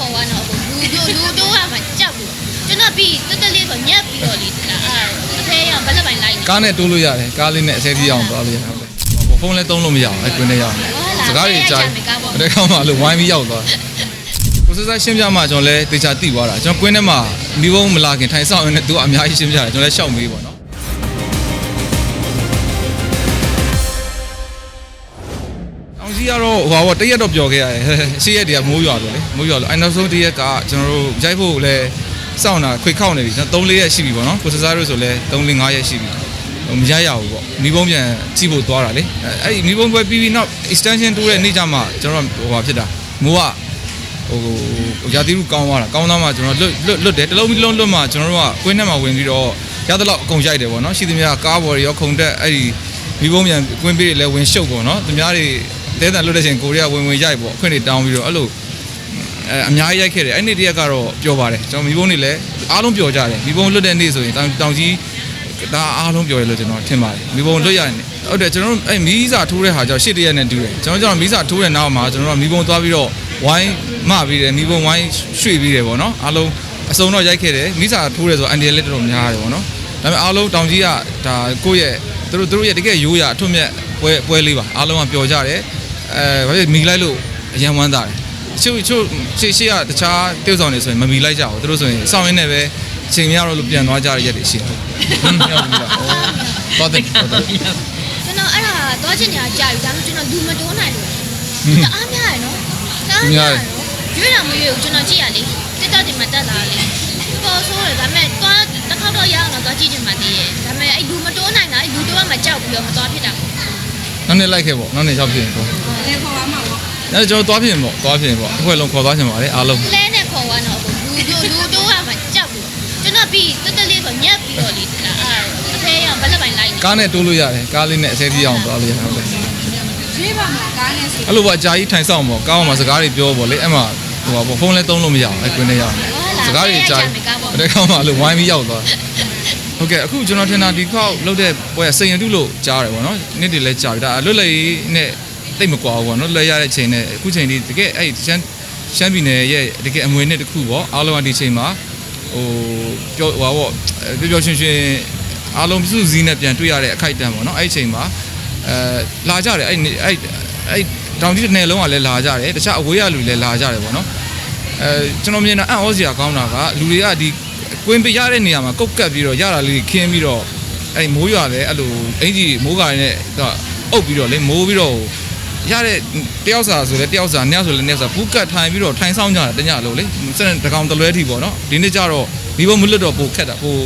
ခေါ်သွားတော့လူတို့လူတို့ကမှကြောက်ဘူးကျွန်တော်ပြီးတက်တက်လေးဆိုညက်ပြီးတော့လေအာအဖေရဘက်လက်ပိုင်းလိုက်နေကားနဲ့တိုးလို့ရတယ်ကားလေးနဲ့အဆဲတီးအောင်သွားလို့ရတယ်ဟုတ်တယ်ဖုန်းလည်းသုံးလို့မရအောင်အဲ့ကွင်းနဲ့ရအောင်စကားတွေကြားတဲ့ကောင်မှလို့ဝိုင်းပြီးရောက်သွားကိုစစရှင်းပြမှကျွန်တော်လည်းတေချာတိသွားတာကျွန်တော်ကွင်းထဲမှာမိဘုံမလာခင်ထိုင်ဆောင်ရင်းနဲ့သူကအများကြီးရှင်းပြတယ်ကျွန်တော်လည်းရှောက်မေးပေါ့နော် အောင်ကြီးကတော့ဟိုပါတရက်တော့ပျော်ခဲ့ရတယ်ရှေ့ရက်တည်းကမိုးရွာဆိုလေမိုးရွာလို့အဲ့နောက်ဆုံးတရက်ကကျွန်တော်တို့ရိုက်ဖို့လည်းစောင့်တာခွေခောက်နေပြီကျွန်တော်3 4ရက်ရှိပြီပေါ့နော်ကိုစစတို့ဆိုလည်း3 4 5ရက်ရှိပြီမရရဘူးပေါ့မိဘုံပြန်ကြည့်ဖို့သွားတာလေအဲ့ဒီမိဘုံပွဲပြီးပြီးနောက် extension တိုးတဲ့နေ့ကျမှကျွန်တော်ဟိုဟာဖြစ်တာမိုးကဟိုရာသီဥကောင်းသွားတာကောင်းသွားမှကျွန်တော်လွတ်လွတ်လွတ်တယ်တစ်လုံးတစ်လုံးလွတ်မှကျွန်တော်တို့ကကွင်းထဲမှာဝင်ပြီးတော့ရသလောက်အကုန်ရိုက်တယ်ပေါ့နော်ရှိသမျှကားဘော်တွေရောခုံတက်အဲ့ဒီမိဘုံပြန်ကွင်းပေးတွေလည်းဝင်ရှုပ်ပေါ့နော်သူများတွေ တဲတန်လွတ်တဲ့ချိန်ကိုရီးယားဝင်ဝင်ရိုက်ပေါ့အခွင့်တွေတောင်းပြီးတော့အဲ့လိုအဲအများကြီးရိုက်ခဲ့တယ်အဲ့နေ့တရက်ကတော့ပျော်ပါတယ်ကျွန်တော်မိဘုံတွေလည်းအားလုံးပျော်ကြတယ်မိဘုံလွတ်တဲ့နေ့ဆိုရင်တောင်တောင်ကြီးဒါအားလုံးပြောရလို့ကျွန်တော်ထင်ပါတယ်မိဘုံလွတ်ရတယ်ဟုတ်တယ်ကျွန်တော်တို့အဲ့မီးစာထိုးတဲ့ဟာကြောင့်ရှစ်တရက်နဲ့တူတယ်ကျွန်တော်ကျွန်တော်မီးစာထိုးတဲ့နောက်မှာကျွန်တော်တို့မီးဘုံသွားပြီးတော့ဝိုင်းမပြီးတယ်မီးဘုံဝိုင်းရွှေ့ပြီးတယ်ပေါ့နော်အားလုံးအစုံတော့ရိုက်ခဲ့တယ်မီးစာထိုးတယ်ဆိုအန်ဒီလက်တော်တော်များတယ်ပေါ့နော်ဒါပေမဲ့အားလုံးတောင်ကြီးကဒါကိုယ့်ရဲ့သူတို့သူတို့ရဲ့တကယ်ရိုးရအထွတ်မြတ်ပွဲပွဲလေးပါအားလုံးကပျော်ကြတယ် အဲဘာဖြစ်မီလိုက်လို့အရန်ဝမ်းသာတယ်ချို့ချို့ရှေ့ရှေ့ကတခြား tiêu ဆောင်နေဆိုရင်မမီလိုက်ကြဘူးသူတို့ဆိုရင်စောင်းရင်းနဲ့ပဲအချိန်မရတော့လို့ပြန်သွားကြတဲ့ရက်တွေရှိတယ်ဟုတ်ဟုတ်ဟုတ်တယ်ဟုတ်တယ်ကျွန်တော်အဲ့ဒါသွားချင်နေတာကြာပြီဒါပေမဲ့ကျွန်တော်လူမတိုးနိုင်လို့တအားများရယ်နော်တအားများရယ်နော်ရွေးတာမရွေးဘူးကျွန်တော်ကြည့်ရလေတက်တက်ဒီမှာတက်လာလေပေါ်ဆိုးတယ်ဒါပေမဲ့သွားတစ်ခေါက်တော့ရအောင်တော့သွားကြည့်ချင်မှတည်းရဲ့ဒါပေမဲ့အဲ့လူမတိုးနိုင်တာအဲ့လူတိုးကမှကြောက်ပြီးတော့မသွားဖြစ်တာပေါ့နောက်နေ့လိုက်ခဲ့ပေါ့နောက်နေ့ရောက်ဖြစ်ရင်ပေါ့ လေခေါ်ပါမှာပေါ့အဲကျွန်တော်သွားဖြစ်ရင်ပေါ့သွားဖြစ်ရင်ပေါ့အခုလုံးခေါ်သွားချင်ပါလေအားလုံးလဲနဲ့ခေါ်သွားတော့လူတို့လူတို့ကမှကြောက်ပြီးကျွန်တော်ပြီးတက်တက်လေးဆိုညက်ပြီးတော့လေအာအဖေရဘက်လက်ပိုင်းလိုက်နေကားနဲ့တိုးလို့ရတယ်ကားလေးနဲ့အဆဲတီးအောင်သွားလို့ရတယ်ဟုတ်တယ်ရွေးပါမှာကားနဲ့ဆိုအဲ့လိုပေါ့အကြာကြီးထိုင်ဆောင်ပေါ့ကားပေါ်မှာစကားတွေပြောပေါ့လေအဲ့မှာဟိုပါပေါ့ဖုန်းလည်းသုံးလို့မရအောင်အဲ့ကွင်းနဲ့ရအောင်စကားတွေကြာတဲ့ကောင်မှလို့ဝိုင်းပြီးရောက်သွားဟုတ်ကဲ့အခုကျွန်တော်ထင်တာဒီခေါက်လောက်တဲ့ပွဲစိန်ရတုလို့ကြားတယ်ပေါ့နော်နေ့တွေလည်းကြာပြီဒါလွတ်လပ်ရေးနဲ့ တိတ်မကွာဘူးပေါ့နော်လွတ်ရတဲ့ချိန်နဲ့အခုချိန်ဒီတကယ်အဲ့ရှမ်းရှမ်းပြည်နယ်ရဲ့တကယ်အမွေနှစ်တစ်ခုပေါ့အားလုံးကဒီချိန်မှာဟိုပြောဟိုပါပေါ့ပျော်ပျော်ရွှင်ရွှင်အားလုံးစုစည်းနဲ့ပြန်တွေ့ရတဲ့အခိုက်အတန့်ပေါ့နော်အဲ့ဒီချိန်မှာအဲလာကြတယ်အဲ့အဲ့အဲ့တောင်ကြီးတစ်နယ်လုံးကလည်းလာကြတယ်တခြားအဝေးရလူလည်းလာကြတယ်ပေါ့နော်အဲကျွန်တော်မြင်တာအံ့ဩစရာကောင်းတာကလူတွေကဒီကွင်းပေးရတဲ့နေရာမှာကုတ်ကပ်ပြီးတော့ရတာလေးခင်းပြီးတော့အဲ့မိုးရွာလည်းအဲ့လိုအင်ကြီးမိုးကားနဲ့အုပ်ပြီးတော့လေမိုးပြီးတော့ ရတဲ့တယောက်စာဆိုလဲတယောက်စာနှစ်ယောက်ဆိုလဲနှစ်ယောက်စာဘူးကတ်ထိုင်ပြီးတော့ထိုင်ဆောင်ကြတာတညလုံးလေစတဲ့တကောင်တလွဲထီပေါ့နော်ဒီနေ့ကျတော့ဒီဘုံမလွတ်တော့ပိုခက်တာပို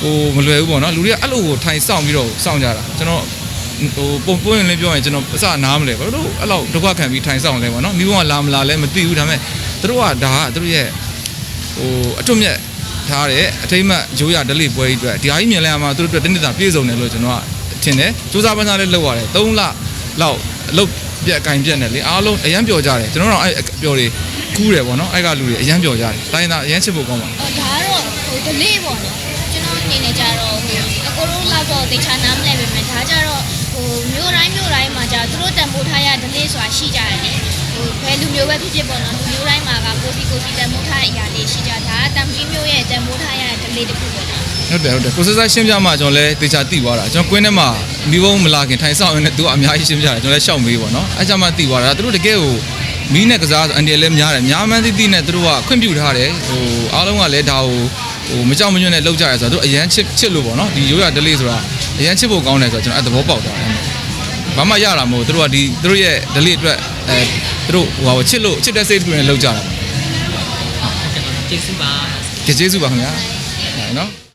ဟိုမလွယ်ဘူးပေါ့နော်လူတွေကအဲ့လိုကိုထိုင်ဆောင်ပြီးတော့စောင့်ကြတာကျွန်တော်ဟိုပုံပွင့်လေးပြောရင်ကျွန်တော်အစနားမလဲဘာလို့အဲ့လောက်ဒုက္ခခံပြီးထိုင်ဆောင်လဲပေါ့နော်မိဘကလာမလာလဲမသိဘူးဒါပေမဲ့သူတို့ကဒါကသူတို့ရဲ့ဟိုအထွတ်မြတ်ထားတဲ့အထိမ့်မှတ်ရိုးရဒလိပွဲကြီးအတွက်ဒီဟာကြီးမြင်လဲမှာသူတို့အတွက်တင်းတင်းတာပြည့်စုံတယ်လို့ကျွန်တော်ကထင်တယ်စူးစမ်းပန်းစားလေးလုပ်ရတယ်3လလောက် အလုပ်ပြက်ကင်ပြက်နေလေအားလုံးအရန်ပျော်ကြတယ်ကျွန်တော်တို့အဲ့ပျော်တွေကူးတယ်ပေါ့နော်အဲ့ကလူတွေအရန်ပျော်ကြတယ်တိုင်းသားအရန်ချစ်ဖို့ကောင်းပါအော်ဒါကတော့ဟို delay ပေါ့နော်ကျွန်တော်အနေနဲ့ကြတော့ဟိုအကိုတို့လောက်တော့တေချာနားမလဲပဲမယ်ဒါကြတော့ဟိုမျိုးတိုင်းမျိုးတိုင်းမှာじゃသူတို့တန်ဖိုးထားရ delay ဆိုတာရှိကြတယ်လေဟိုဘယ်လူမျိုးပဲဖြစ်ဖြစ်ပေါ့နော်လူမျိုးတိုင်းမှာကကိုစီကိုစီတန်ဖိုးထားတဲ့အရာလေးရှိကြဒါကတန်ကြီးမျိုးရဲ့တန်ဖိုးထားရ delay တစ်ခုပေါ့နော်ဟုတ်တယ်ဟုတ်တယ်ကိုစစရှင်းပြမှကျွန်တော်လည်းတေချာတိသွားတာကျွန်တော်ကွင်းထဲမှာ မိဘုံမလာခင်ထိုင်ဆောင်ရင်းနဲ့သူကအများကြီးရှင်းပြတယ်ကျွန်တော်လည်းရှောက်မေးပေါ့နော်အဲကြမှာတိသွားတာသူတို့တကယ်ကိုမီးနဲ့ကစားဆိုအန်ဒီလည်းများတယ်များမှန်းသိသိနဲ့သူတို့ကခွင့်ပြုထားတယ်ဟိုအားလုံးကလည်းဒါကိုဟိုမကြောက်မရွံ့နဲ့လောက်ကြရဲဆိုတော့သူတို့အရန်ချစ်ချစ်လို့ပေါ့နော်ဒီရိုးရဒလေးဆိုတာအရန်ချစ်ဖို့ကောင်းတယ်ဆိုတော့ကျွန်တော်အဲသဘောပေါက်သွားတယ်ဘာမှရတာမဟုတ်သူတို့ကဒီသူတို့ရဲ့ဒလေးအတွက်အဲသူတို့ဟိုဟာချစ်လို့ချစ်တဲ့စိတ်တစ်ခုနဲ့လောက်ကြတာကျေးဇူးပါကျေးဇူးပါခင်ဗျာဟုတ်နော်